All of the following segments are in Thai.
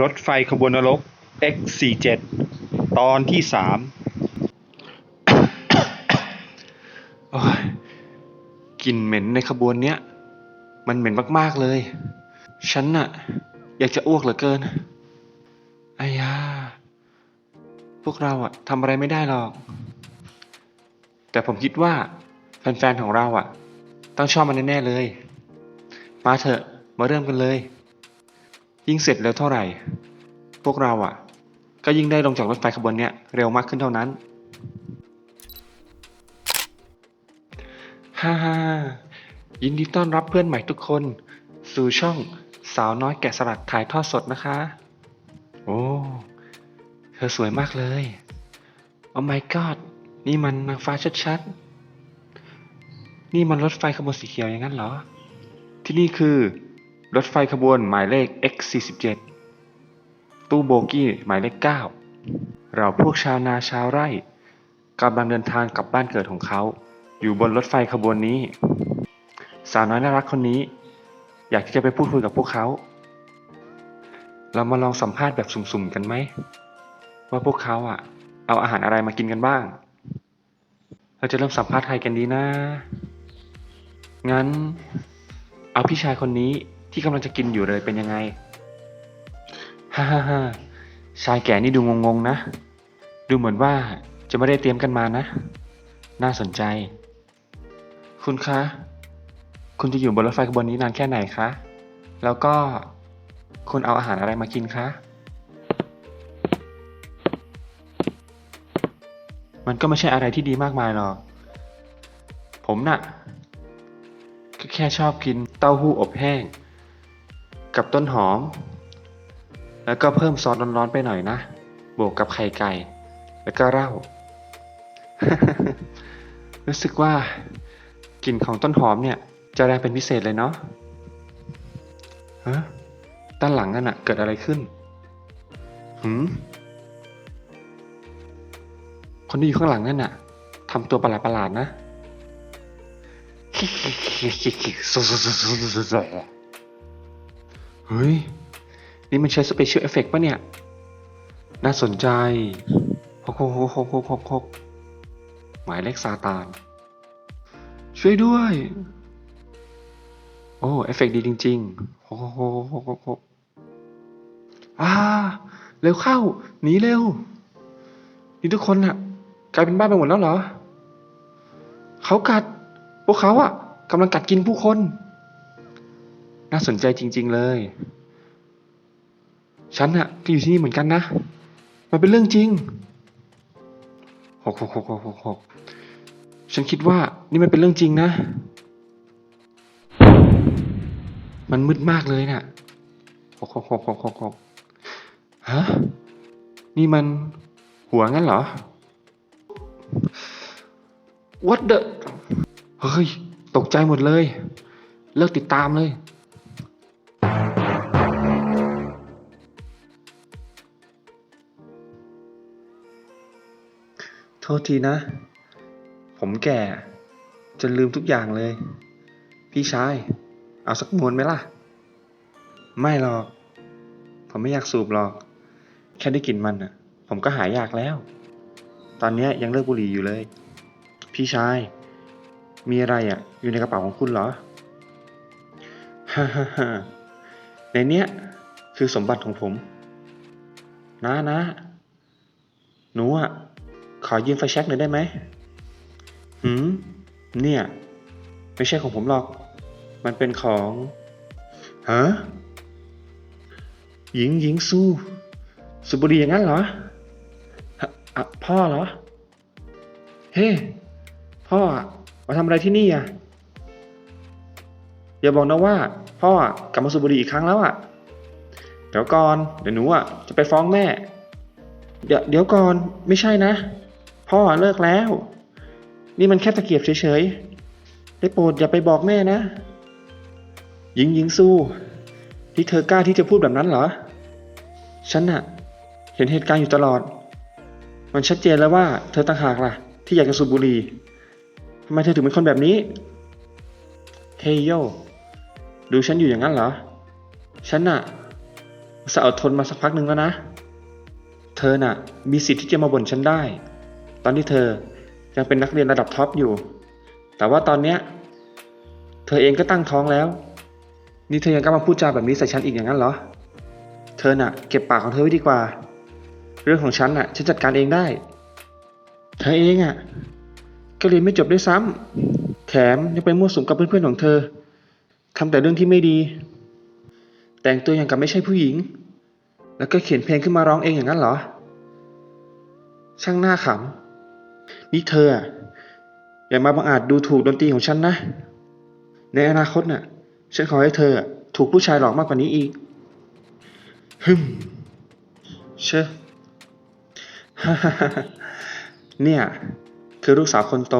รถไฟขบวนนรก X47 ตอนที่สามโอ้ยกลิ่นเหม็นในขบวนเนี้ย มันเหม็นมาก ๆ เลย ฉันน่ะ อยากจะอ้วกเหลือเกินอายา พวกเราอะทำอะไรไม่ได้หรอก แต่ผมคิดว่า แฟน ๆ ของเราอะต้องชอบมันแน่ ๆ เลย มาเถอะ มาเริ่มกันเลย ยิ่งเสร็จแล้วเท่าไหร่ พวกเราอะ ก็ยิ่งได้ลงจากรถไฟขบวนเนี้ยเร็วมากขึ้นเท่านั้น ฮ่าฮ่ายินดีต้อนรับเพื่อนใหม่ทุกคน สู่ช่องสาวน้อยแกะสลักถ่ายทอดสดนะคะ โอ้ เธอสวยมากเลย โอ้ my god นี่มันนางฟ้าชัดๆ นี่มันรถไฟขบวนสีเขียวอย่างนั้นเหรอ ที่นี่คือ รถไฟขบวนหมายเลข X47 ตู้โบกี้หมายเลข 9 เราพวกชาวนาชาวไร่กำลังเดินทางกลับบ้านเกิดของเขา อยู่บนรถไฟขบวนนี้ สาวน้อยน่ารักคนนี้ อยากที่จะไปพูดคุยกับพวกเขา เรามาลองสัมภาษณ์แบบสุ่มๆกันไหม ว่าพวกเขาอะ เอาอาหารอะไรมากินกันบ้าง เราจะเริ่มสัมภาษณ์ใครกันดีนะ งั้น เอาพี่ชายคนนี้ ที่กำลังจะกินอยู่เลยเป็นยังไงฮ่าฮ่าฮ่าชายแก่นี่ดูงงๆนะ ดูเหมือนว่าจะไม่ได้เตรียมกันมานะ น่าสนใจ คุณคะ คุณจะอยู่บนรถไฟขบวนนี้นานแค่ไหนคะ แล้วก็คุณเอาอาหารอะไรมากินคะ มันก็ไม่ใช่อะไรที่ดีมากมายหรอก ผมน่ะ ก็แค่ชอบกินเต้าหู้อบแห้ง กับต้นหอม แล้วก็เพิ่มซอสร้อนๆไปหน่อยนะ บวกกับไข่ไก่ แล้วก็เหล้า รู้สึกว่ากลิ่นของต้นหอมเนี่ย จะแรงเป็นพิเศษเลยเนาะฮะด้านหลังนั่นอะเกิดอะไรขึ้นหืมคนที่อยู่ข้างหลังนั่นน่ะทำตัวประหลาดๆนะ เฮ้ย นี่มันใช้สเปเชียลเอฟเฟกต์ปะเนี่ย น่าสนใจฮกฮกฮกฮกฮกฮกฮกหมายเลขซาตาน ช่วยด้วย โอ้ เอฟเฟกต์ดีจริงๆฮกฮกฮกฮกฮกอ่า เร็วเข้า หนีเร็ว นี่ทุกคนน่ะกลายเป็นบ้าไปหมดแล้วเหรอ เขากัด พวกเขาอะกำลังกัดกินผู้คน น่าสนใจจริง ๆ เลย ฉันอะก็อยู่ที่นี่เหมือนกันนะ มันเป็นเรื่องจริงหกหกหกหกหกหกฉันคิดว่านี่มันเป็นเรื่องจริงนะ มันมืดมากเลยน่ะหกหกหกหกหกหกฮะ นี่มันหัวงั้นเหรอ What the เฮ้ย ตกใจหมดเลย เลิกติดตามเลย โทษทีนะ ผมแก่ จนลืมทุกอย่างเลย พี่ชาย เอาสักมวนไหมล่ะ ไม่หรอก ผมไม่อยากสูบหรอก แค่ได้กลิ่นมันอะ ผมก็หายอยากแล้ว ตอนนี้ยยังเลิกบุหรี่อยู่เลย พี่ชาย มีอะไรอะ อยู่ในกระเป๋าของคุณเหรอฮ่าฮ่าฮ่าในเนี้ยคือสมบัติของผม นะนะหนูอะ ขอยืมไฟแช็กหน่อยได้ไหมหืม เนี่ย ไม่ใช่ของผมหรอก มันเป็นของฮะหญิงหญิงสู้สุบุรีอย่างนั้นเหรออะพ่อเหรอ เฮ้ พ่อมาทำอะไรที่นี่อะ อย่าบอกนะว่า พ่อกลับมาสูบบุหรี่อีกครั้งแล้วอะ เดี๋ยวก่อน เดี๋ยวหนูอะจะไปฟ้องแม่ เดี๋ยวเดี๋ยวก่อน ไม่ใช่นะ พ่อเลิกแล้ว นี่มันแค่ตะเกียบเฉยๆ ได้โปรดอย่าไปบอกแม่นะ หญิงหญิงสู้ที่เธอกล้าที่จะพูดแบบนั้นเหรอ ฉันน่ะ เห็นเหตุการณ์อยู่ตลอด มันชัดเจนแล้วว่า เธอต่างหากล่ะ ที่อยากจะสูบบุหรี่ทำไมเธอถึงเป็นคนแบบนี้ เฮยโย ดูฉันอยู่อย่างนั้นเหรอ ฉันน่ะสาห์อดทนมาสักพักหนึ่งแล้วนะ เธอน่ะ มีสิทธิ์ที่จะมาบ่นฉันได้ ตอนที่เธอยังเป็นนักเรียนระดับท็อปอยู่ แต่ว่าตอนเนี้ยเธอเองก็ตั้งท้องแล้ว นี่เธอยังกล้ามาพูดจาแบบนี้ใส่ฉันอีกอย่างนั้นเหรอ เธอน่ะ เก็บปากของเธอไว้ดีกว่า เรื่องของฉันน่ะฉันจัดการเองได้ เธอเองอะก็เรียนไม่จบด้วยซ้ำแถมยังไปมั่วสุมกับเพื่อนๆของเธอทำแต่เรื่องที่ไม่ดี แต่งตัวอย่างกับไม่ใช่ผู้หญิง แล้วก็เขียนเพลงขึ้นมาร้องเองอย่างนั้นเหรอ ช่างหน้าขำ นี่เธออย่ามาบังอาจดูถูกดนตรีของฉันนะ ในอนาคตน่ะ ฉันขอให้เธอถูกผู้ชายหลอกมากกว่านี้อีก ฮึมเชอะเนี่ย คือลูกสาวคนโต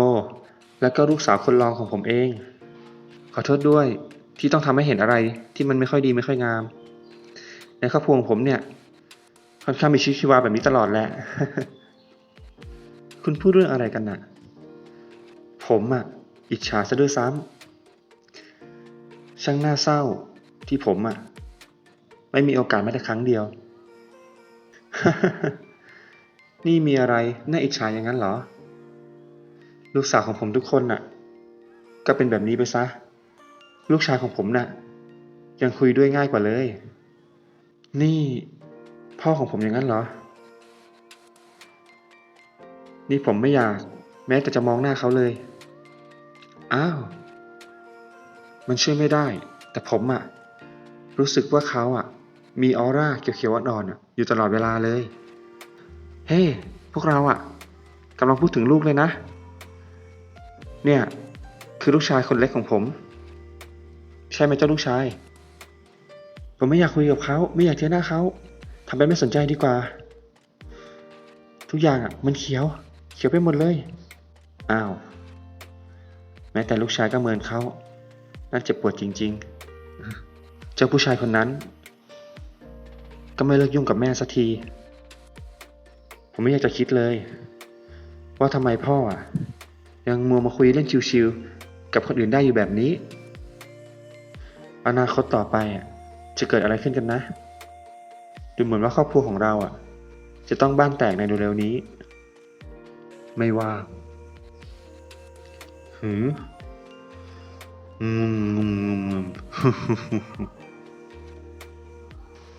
แล้วก็ลูกสาวคนรองของผมเอง ขอโทษด้วยที่ต้องทำให้เห็นอะไรที่มันไม่ค่อยดีไม่ค่อยงาม ในครอบครัวของผมเนี่ยค่อนข้างมีชีวิตชีวาแบบนี้ตลอดแหละ คุณพูดเรื่องอะไรกันน่ะ ผมอะ อิจฉาซะด้วยซ้ำช่างน่าเศร้าที่ผมอะ ไม่มีโอกาสแม้แต่ครั้งเดียว นี่มีอะไรน่าอิจฉาอย่างนั้นเหรอ ลูกสาวของผมทุกคนน่ะ ก็เป็นแบบนี้ไปซะ ลูกชายของผมน่ะ ยังคุยด้วยง่ายกว่าเลย นี่ พ่อของผมอย่างนั้นเหรอ นี่ผมไม่อยาก แม้แต่จะมองหน้าเขาเลย อ้าว มันช่วยไม่ได้ แต่ผมอะรู้สึกว่าเขาอะมีออร่าเขียวๆอ่อนๆอะอยู่ตลอดเวลาเลย เฮ้พวกเราอะกำลังพูดถึงลูกเลยนะ เนี่ย คือลูกชายคนเล็กของผม ใช่ไหมเจ้าลูกชาย ผมไม่อยากคุยกับเขาไม่อยากเจอหน้าเขาทำเป็นไม่สนใจดีกว่า ทุกอย่างอะมันเขียว ขียวไปหมดเลย อ้าว แม้แต่ลูกชายก็เมือนเขา น่าเจ็บปวดจริง ๆ เจ้าผู้ชายคนนั้น ก็ไม่เลิกยุ่งกับแม่สักที ผมไม่อยากจะคิดเลย ว่าทำไมพ่ออะ ยังมัวมาคุยเล่นชิวๆกับคนอื่นได้อยู่แบบนี้ อนาคตต่อไปอะจะเกิดอะไรขึ้นกันนะ ดูเหมือนว่าครอบครัวของเราอะ จะต้องบ้านแตกในเร็วๆนี้ ไม่ว่างหืมงุมงุมงุมงุม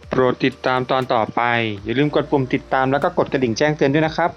โปรดติดตามตอนต่อไป อย่าลืมกดปุ่มติดตามแล้วก็กดกระดิ่งแจ้งเตือนด้วยนะครับ